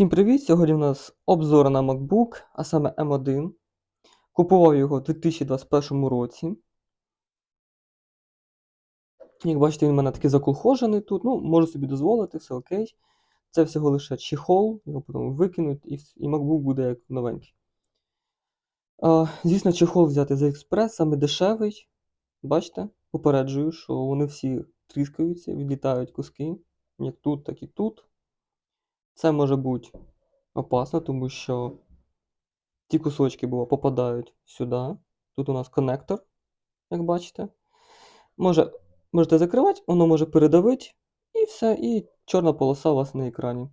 Всім привіт! Сьогодні у нас обзор на MacBook, а саме M1. Купував його у 2021 році. Як бачите, він у мене такий заколхожений тут. Ну, можу собі дозволити, все окей. Це всього лише чехол, його потім викинуть, і, і MacBook буде як новенький. А, звісно, чехол взяти з AliExpress, саме дешевий. Бачите, попереджую, що вони всі тріскаються, відлітають куски, як тут, так і тут. Це може бути опасно, тому що ті кусочки бува, попадають сюди. Тут у нас коннектор, як бачите. Може, можете закривати, воно може передавити, і все, і чорна полоса у вас на екрані.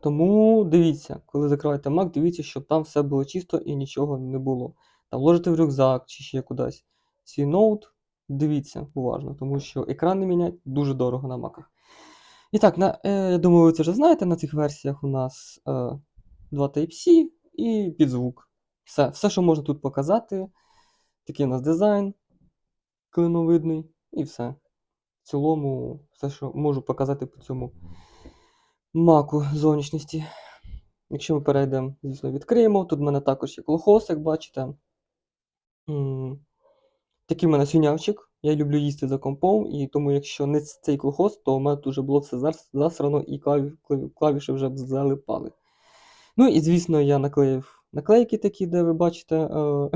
Тому дивіться, коли закриваєте Mac, дивіться, щоб там все було чисто і нічого не було. Там ложите в рюкзак чи ще кудись. Свій ноут, дивіться уважно, тому що екран не міняти дуже дорого на маках. І так, на, е, я думаю, ви це вже знаєте, на цих версіях у нас е, два Type-C і підзвук. Все, все, що можна тут показати. Такий у нас дизайн клиновидний, і все. В цілому, все, що можу показати по цьому маку зовнішності. Якщо ми перейдемо, звісно, відкриємо. Тут в мене також є колхоз, як бачите. Такий в мене свинявчик. Я люблю їсти за компом, і тому, якщо не цей колхоз, то у мене вже було все засрано і клаві, клаві- клавіші вже б залипали. Ну і, звісно, я наклеїв наклейки такі, де ви бачите. Е,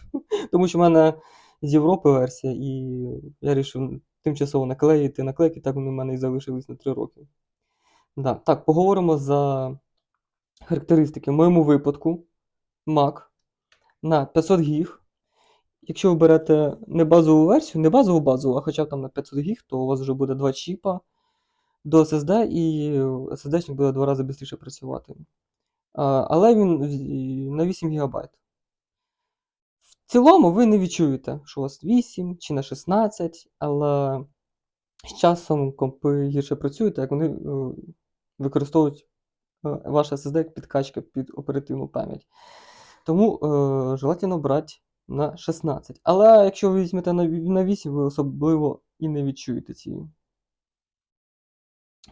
тому що в мене з Європи версія, і я вирішив тимчасово наклеїти наклейки, так вони в мене і залишились на 3 роки. Да. Так, поговоримо за характеристики. В моєму випадку Mac на 500 гіг. Якщо ви берете не базову версію, не базову базову, а хоча б там на 500 гіг, то у вас вже буде два чіпа до SSD, і SSD буде два рази швидше працювати. Але він на 8 ГБ. В цілому ви не відчуєте, що у вас 8 чи на 16, але з часом компи гірше працюють, як вони е, використовують е, ваш SSD як підкачка під оперативну пам'ять. Тому е, желательно брати на 16. Але якщо ви візьмете на, 8, ви особливо і не відчуєте ці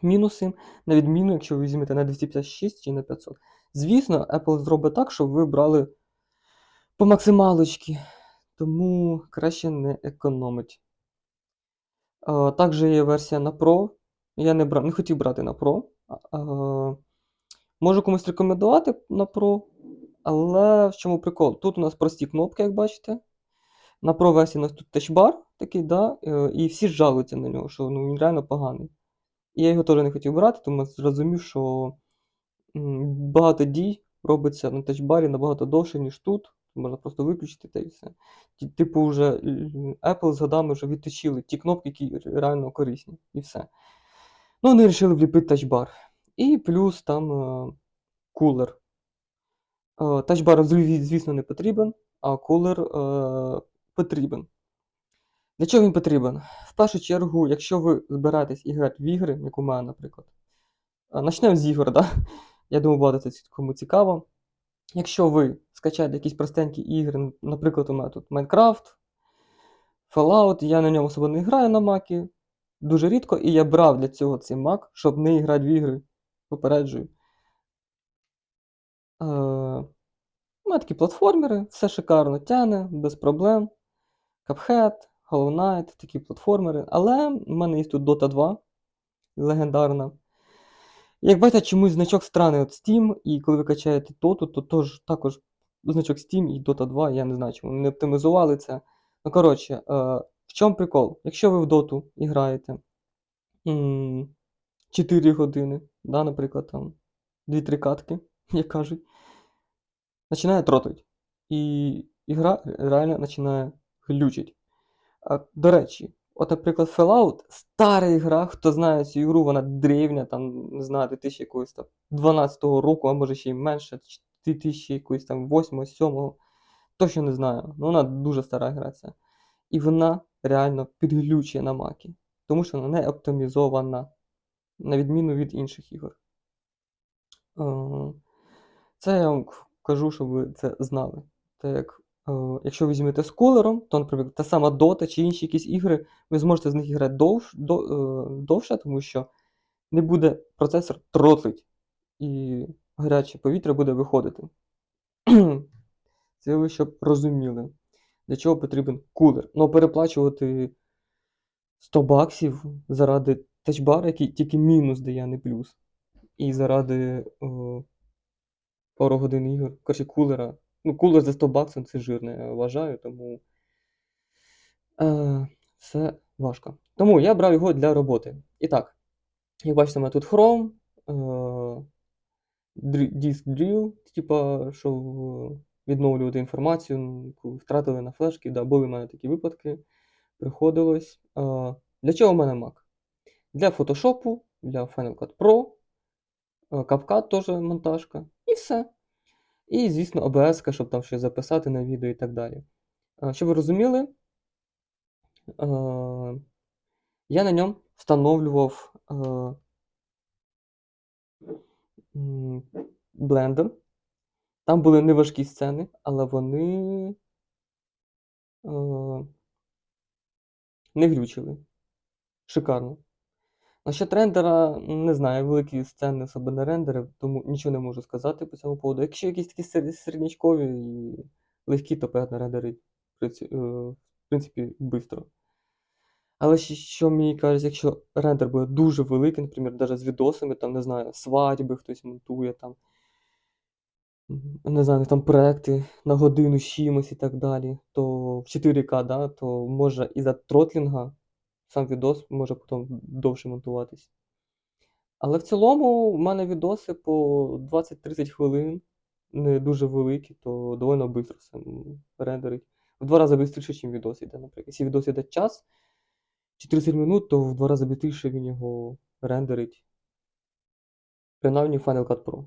мінуси, на відміну, якщо ви візьмете на 256 чи на 500. Звісно, Apple зробить так, щоб ви брали по максималочці, тому краще не економить. Е, Також є версія на Pro. Я не, бра... не хотів брати на Pro. А, Можу комусь рекомендувати на Pro, але в чому прикол? Тут у нас прості кнопки, як бачите. На Pro у нас тут тачбар такий, да, е, і всі жалуються на нього, що ну, він реально поганий. І я його теж не хотів брати, тому зрозумів, що багато дій робиться на тачбарі набагато довше, ніж тут. Можна просто виключити та і все. Типу, вже Apple з годами вже відточили ті кнопки, які реально корисні, і все. Ну, вони вирішили вліпити тачбар. І плюс там е, кулер. Е, Тачбар, зві- звісно, не потрібен, а кулер е, потрібен. Для чого він потрібен? В першу чергу, якщо ви збираєтесь іграти в ігри, як у мене, наприклад. Е, Начнемо з ігор, да? Я думаю, багато це кому цікаво. Якщо ви скачаєте якісь простенькі ігри, наприклад, у мене тут Minecraft, Fallout, я на ньому особо не граю на Макі, дуже рідко, і я брав для цього цей Mac, щоб не грати в ігри. Попереджую. Е, у мене такі платформери, все шикарно тяне, без проблем. Cuphead, Hollow Knight, такі платформери. Але в мене є тут Dota 2, легендарна. Як бачите, чомусь значок странний от Steam, і коли ви качаєте Dota, то тож, також значок Steam і Dota 2, я не знаю, чому не оптимізували це. Ну, коротше, е, в чому прикол? Якщо ви в Доту граєте м, 4 години, да, наприклад, там 2-3 катки, як кажуть, починає тротить. І ігра реально починає глючить. А, до речі, от, наприклад, Fallout, стара ігра, хто знає цю ігру, вона древня, там, не знаю, 2000 якогось там 12-го року, а може ще й менше, 2000 якогось там 8 7 точно не знаю. Ну, вона дуже стара гра ця. І вона реально підглючує на макі, тому що вона не оптимізована, на відміну від інших ігор. Е, Це я вам кажу, щоб ви це знали. Так як, е, якщо ви візьмете з кулером, то, наприклад, та сама Dota чи інші якісь ігри, ви зможете з них грати довш, до, е, довше, тому що не буде процесор тротлить, і гаряче повітря буде виходити. Це ви щоб розуміли, для чого потрібен кулер. Ну, переплачувати 100 баксів заради тачбара, який тільки мінус дає, а не плюс. І заради о, пару годин ігор. Коротше, кулера. Ну, кулер за 100 баксів це жирне, я вважаю, тому е, все важко. Тому я брав його для роботи. І так, як бачите, у мене тут Chrome, е, Disk Drill, типа, щоб відновлювати інформацію, втратили на флешки. Да, були в мене такі випадки. Приходилось. Е, для чого в мене Mac? Для Photoshop, для Final Cut Pro, е, CapCut теж монтажка, і все. І, звісно, OBS, щоб там щось записати на відео і так далі. Е, Щоб ви розуміли, е, я на ньому встановлював Blender. Там були неважкі сцени, але вони не глючили. Шикарно. Насчет рендера, не знаю, великі сцени особо не рендерив, тому нічого не можу сказати по цьому поводу. Якщо якісь такі сер- середнячкові і легкі, то понятно, рендерить в е, принципі швидко. Але що мені кажуть, якщо рендер буде дуже великий, наприклад, навіть з відосами, там, не знаю, свадьби хтось монтує, там, не знаю, там проекти на годину з чимось і так далі, то в 4К, да, то може із-за тротлінга сам відос може потім довше монтуватись. Але в цілому в мене відоси по 20-30 хвилин, не дуже великі, то доволі швидко все рендерить. В два рази швидше, ніж відос йде, наприклад. Якщо відос йде час, 40 минут, то в два рази швидше він його рендерить. Принаймні Final Cut Pro.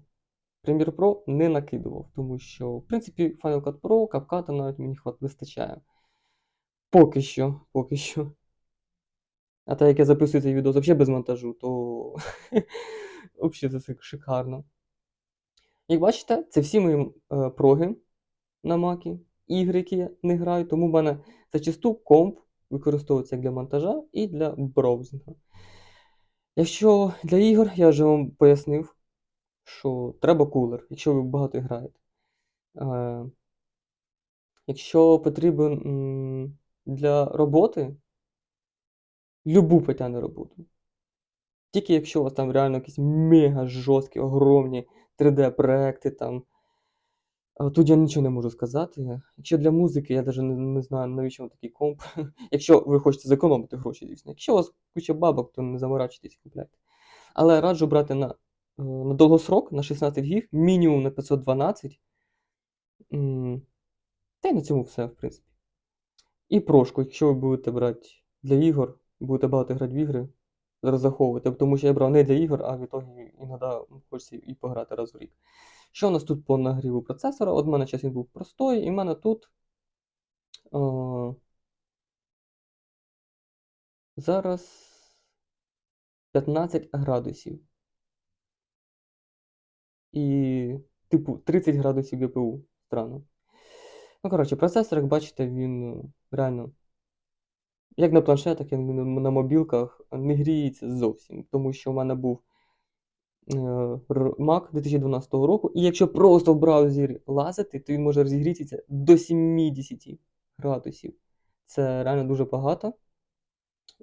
Premiere Pro не накидував, тому що, в принципі, Final Cut Pro, CapCut навіть мені вистачає. Поки що, поки що. А так як я записую цей відео взагалі без монтажу, то взагалі це шикарно. Як бачите, це всі мої е, проги на макі, ігри, які я не граю, тому в мене зачасту комп використовується як для монтажа і для браузингу. Якщо для ігор, я вже вам пояснив, що треба кулер, якщо ви багато граєте. Е, якщо потрібен м, для роботи, любу потягне роботу. Тільки якщо у вас там реально якісь мега жорсткі, огромні 3D-проекти там. Тут я нічого не можу сказати. Якщо для музики, я навіть не, не знаю, навіщо вам такий комп. Якщо ви хочете зекономити гроші, звісно. Якщо у вас куча бабок, то не заморачуйтесь, купляйте. Але раджу брати на, е, на довгосрок, на 16 гіг, мінімум на 512. Та й на цьому все, в принципі. І прошку, якщо ви будете брати для ігор, будете багато грати в ігри, розраховуйте, тому що я брав не для ігор, а в ітогі іноді хочеться і пограти раз в рік. Що у нас тут по нагріву процесора? От в мене зараз він був простой, і в мене тут е, зараз 15 градусів. І, типу, 30 градусів ГПУ. Странно. Ну, коротше, процесор, як бачите, він е, реально, як на планшетах, як на мобілках, не гріється зовсім. Тому що в мене був е, Mac 2012 року, і якщо просто в браузері лазити, то він може розігрітися до 70 градусів. Це реально дуже багато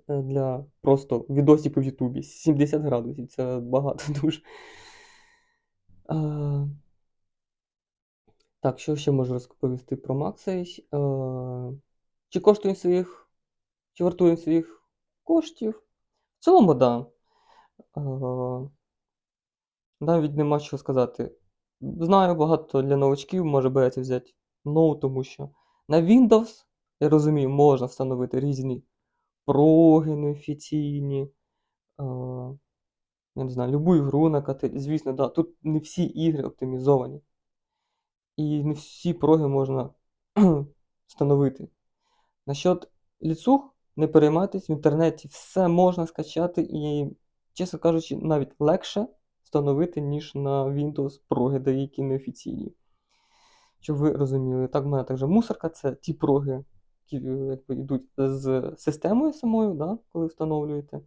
е, для просто відосиків в Ютубі. 70 градусів це багато дуже. Е, Так, що ще можу розповісти про? Е, Чи коштує своїх, чи вартує своїх коштів? В цілому. Да. Е, Навіть нема що сказати. Знаю, багато для новачків може бояться взяти ноут, тому що на Windows, я розумію, можна встановити різні проги неофіційні. Е, я не знаю, любу ігру накатити. Звісно, да, тут не всі ігри оптимізовані. І не всі проги можна встановити. Насчет ліцуг, не переймайтесь, в інтернеті все можна скачати і, чесно кажучи, навіть легше встановити, ніж на Windows проги, деякі неофіційні. Щоб ви розуміли, так в мене також мусорка це ті проги, які е, якби, йдуть з системою самою, да, коли встановлюєте.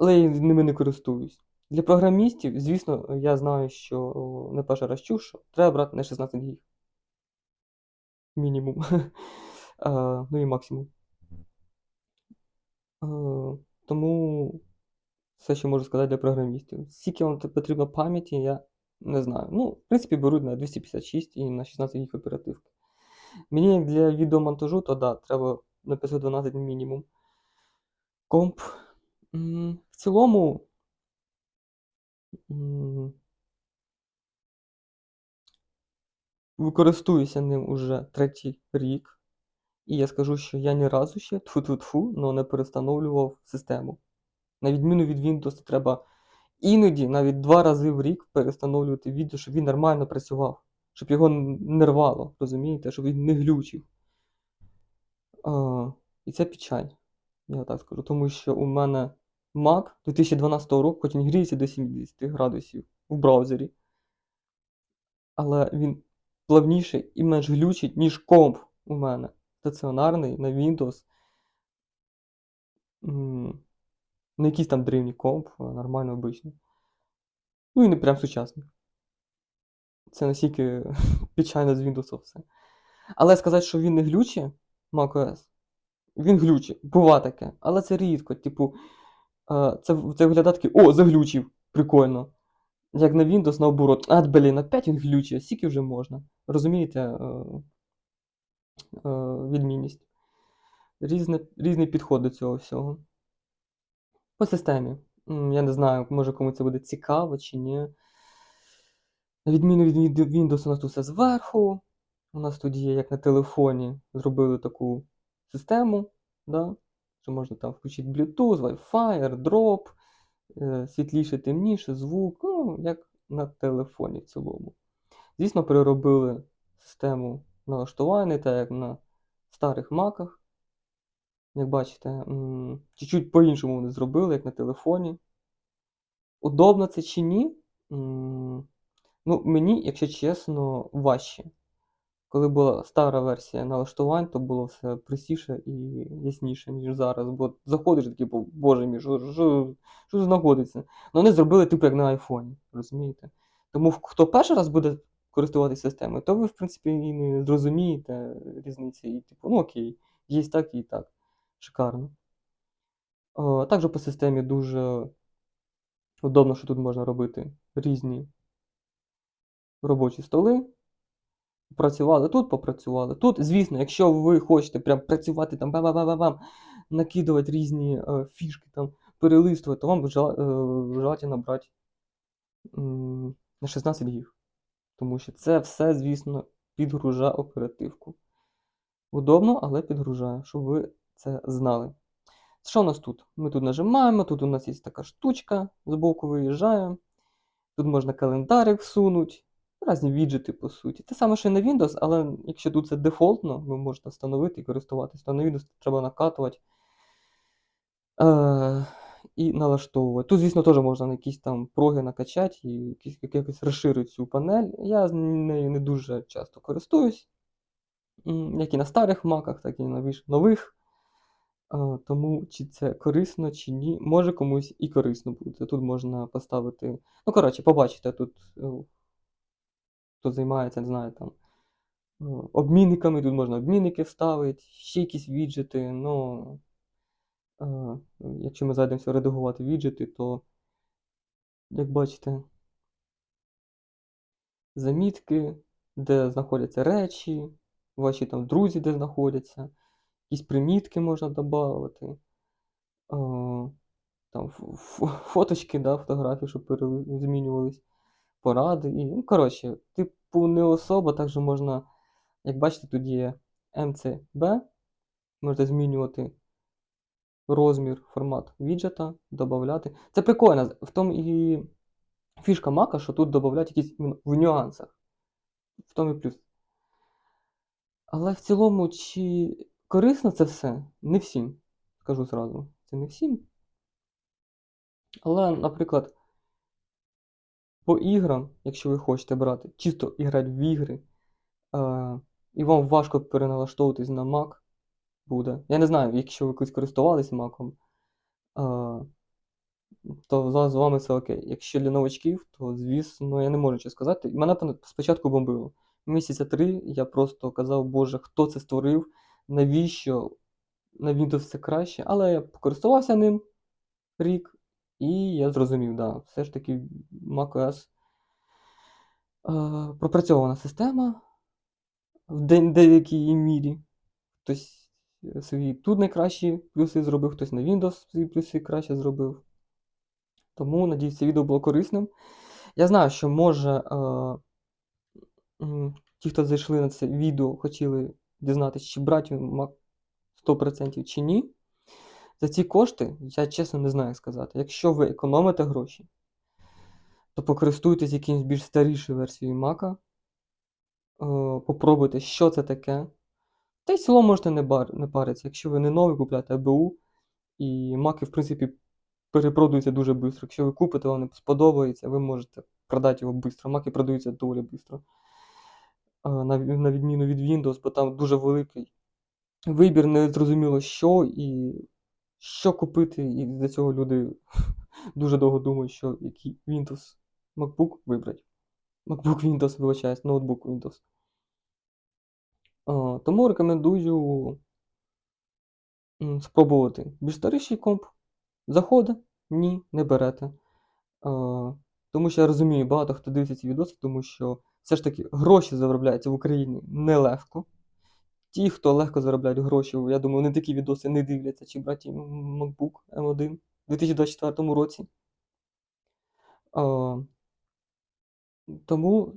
але я ними не користуюсь. Для програмістів, звісно, я знаю, що не перший раз чув, що треба брати не 16 гіг. Мінімум. Ну і максимум. Тому все, що можу сказати для програмістів. Скільки вам потрібно пам'яті, я не знаю. Ну, в принципі, беруть на 256 і на 16 гіг оперативки. Мені як для відеомонтажу, то да, треба на 512 мінімум. Комп. В цілому. м, Використовуюся ним уже третій рік. І я скажу, що я ні разу ще тфу-тфу-тфу, но не перестановлював систему. На відміну від Windows, треба іноді навіть два рази в рік перестановлювати відео, щоб він нормально працював, щоб його не рвало, розумієте, щоб він не глючив. А, і це печаль, я так скажу. Тому що у мене Mac 2012 року, хоч він гріється до 70 градусів в браузері, але він плавніший і менш глючить, ніж комп у мене. Стаціонарний на Windows. Не якийсь там древній комп, а нормально обичний. Ну і не прям сучасний. Це настільки печально з Windows все. Але сказати, що він не глючить, macOS, він глючить, бува таке, але це рідко. Типу, е, це, це виглядає таки, о, заглючив, прикольно. Як на Windows, наоборот, а, блін, опять він глючить, скільки вже можна. Розумієте е, е, відмінність? Різне, різний підход до цього всього. По системі. Я не знаю, може кому це буде цікаво чи ні. На відміну від від Windows, у нас тут все зверху. У нас тут є, як на телефоні, зробили таку систему, да? що можна там включити Bluetooth, Wi-Fi, AirDrop, е, світліше, темніше, звук, ну, як на телефоні в цілому. Звісно, переробили систему налаштування, так як на старих маках. Як бачите, чуть-чуть по-іншому вони зробили, як на телефоні. Удобно це чи ні? Ну, мені, якщо чесно, важче. Коли була стара версія налаштувань, то було все простіше і ясніше, ніж зараз. Бо заходиш такий, боже мій, що, що, що знаходиться? Ну, вони зробили типу як на айфоні, розумієте? Тому хто перший раз буде користуватися системою, то ви, в принципі, і не зрозумієте різниці. І, типу, ну окей, є так і так. Шикарно. О, також по системі дуже удобно, що тут можна робити різні робочі столи. Працювали тут, попрацювали тут. Звісно, якщо ви хочете прям працювати там бам-бам-бам-бам, накидувати різні е, фішки, там, перелистувати, то вам жела- е, желательно брати на 16 гіг. Тому що це все, звісно, підгружає оперативку. Удобно, але підгружає, щоб ви це знали. Що у нас тут? Ми тут нажимаємо, тут у нас є така штучка, збоку виїжджає. Тут можна календарик всунути, різні віджити, по суті. Те саме, що і на Windows, але якщо тут це дефолтно, ви можете встановити і користуватися, то на Windows треба накатувати е- і налаштовувати. Тут, звісно, теж можна на якісь там проги накачати і якось розширити цю панель. Я нею не дуже часто користуюсь, як і на старих маках, так і на більш нових. Тому чи це корисно, чи ні, може комусь і корисно буде. Тут можна поставити. Ну, коротше, побачите, тут е, хто займається, не знаю, там е, обмінниками, тут можна обмінники вставити, ще якісь віджити. Ну, якщо ми зайдемося редагувати віджити, то, як бачите, замітки, де знаходяться речі, ваші там друзі, де знаходяться, якісь примітки можна додати. там фоточки, да, фотографії, щоб змінювались, поради. І, ну, коротше, типу не особа, також можна, як бачите, тут є MCB, можете змінювати розмір, формат віджета, додати. Це прикольно. В тому і фішка Мака, що тут додають якісь в нюансах. В тому і плюс. Але в цілому, чи корисно це все? Не всім. Скажу зразу. Це не всім. Але, наприклад, по іграм, якщо ви хочете брати, чисто грати в ігри, е, і вам важко переналаштовуватись на Mac буде. Я не знаю, якщо ви колись користувались Macом, е, то з вами все окей. Якщо для новачків, то звісно, я не можу нічого сказати. Мене спочатку бомбило. Місяця три я просто казав, Боже, хто це створив, навіщо на Windows все краще, але я покористувався ним рік, і я зрозумів, да, все ж таки macOS е, пропрацьована система в де- деякій мірі. Е, свої тут найкращі плюси зробив, хтось на Windows свої плюси краще зробив. Тому, надіюсь, це відео було корисним. Я знаю, що може е, ті, хто зайшли на це відео, хотіли дізнатися, чи брати Mac 100% чи ні. За ці кошти, я чесно не знаю як сказати. Якщо ви економите гроші, то покористуйтесь якимось більш старішою версією Mac. Е, попробуйте, що це таке. Та й цілому можете не, бар, не паритися. Якщо ви не новий купляєте АБУ, і маки, в принципі, перепродаються дуже швидко. Якщо ви купите, вам не сподобається, ви можете продати його швидко. Маки продаються доволі швидко. На відміну від Windows, бо там дуже великий вибір, не зрозуміло що і що купити, і для цього люди дуже довго думають, що який Windows MacBook вибрати. MacBook Windows, вибачаюсь, ноутбук Windows. А, тому рекомендую спробувати більш старіший комп. Заходить? Ні, не берете. Тому що я розумію, багато хто дивиться ці відоси, тому що все ж таки гроші заробляються в Україні нелегко. Ті, хто легко заробляють гроші, я думаю, вони такі відоси не дивляться, чи брати MacBook M1 у 2024 році. Тому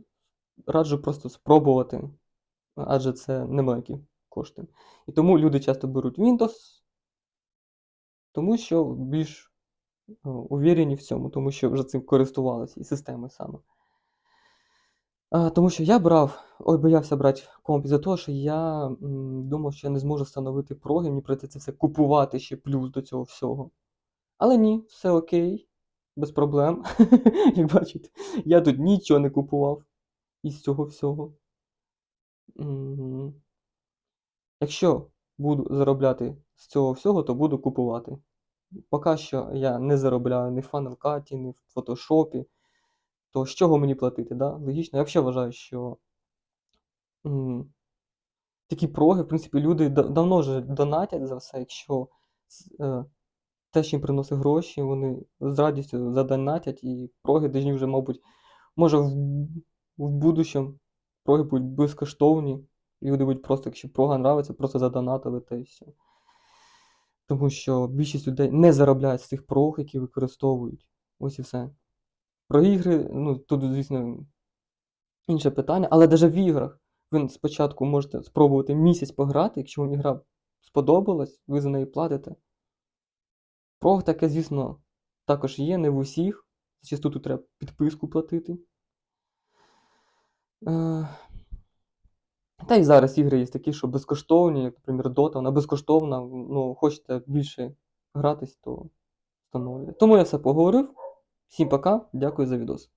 раджу просто спробувати, адже це немаленькі кошти. І тому люди часто беруть Windows, тому що більш е, увірені в цьому, тому що вже цим користувалися і системи саме. Тому що я брав, ой, боявся брати комп із-за того, що я м, думав, що я не зможу встановити проги, мені прийдеться це все купувати ще плюс до цього всього. Але ні, все окей, без проблем. Як бачите, я тут нічого не купував із цього всього. Якщо буду заробляти з цього всього, то буду купувати. Поки що я не заробляю ні в Final Cut, ні в Photoshop, то з чого мені платити? Да? Логічно, я взагалі вважаю, що м, такі проги, в принципі, люди да- давно вже донатять за все, якщо е, те, що їм приносить гроші, вони з радістю задонатять, і проги повинні вже, мабуть, може в, в будущем проги будуть безкоштовні. Люди будуть просто, якщо прога нравиться, просто задонатили та і все. Тому що більшість людей не заробляють з тих прог, які використовують. Ось і все. Про ігри, ну тут, звісно, інше питання, але навіть в іграх ви спочатку можете спробувати місяць пограти, якщо вам ігра сподобалась, ви за неї платите. Прог таке, звісно, також є, не в усіх. Зачасту тут треба підписку платити. Е, Та й зараз ігри є такі, що безкоштовні, як, наприклад, Dota, вона безкоштовна, ну, хочете більше гратись, то встановлюйте. Тому я все поговорив. Всім пока, дякую за відос.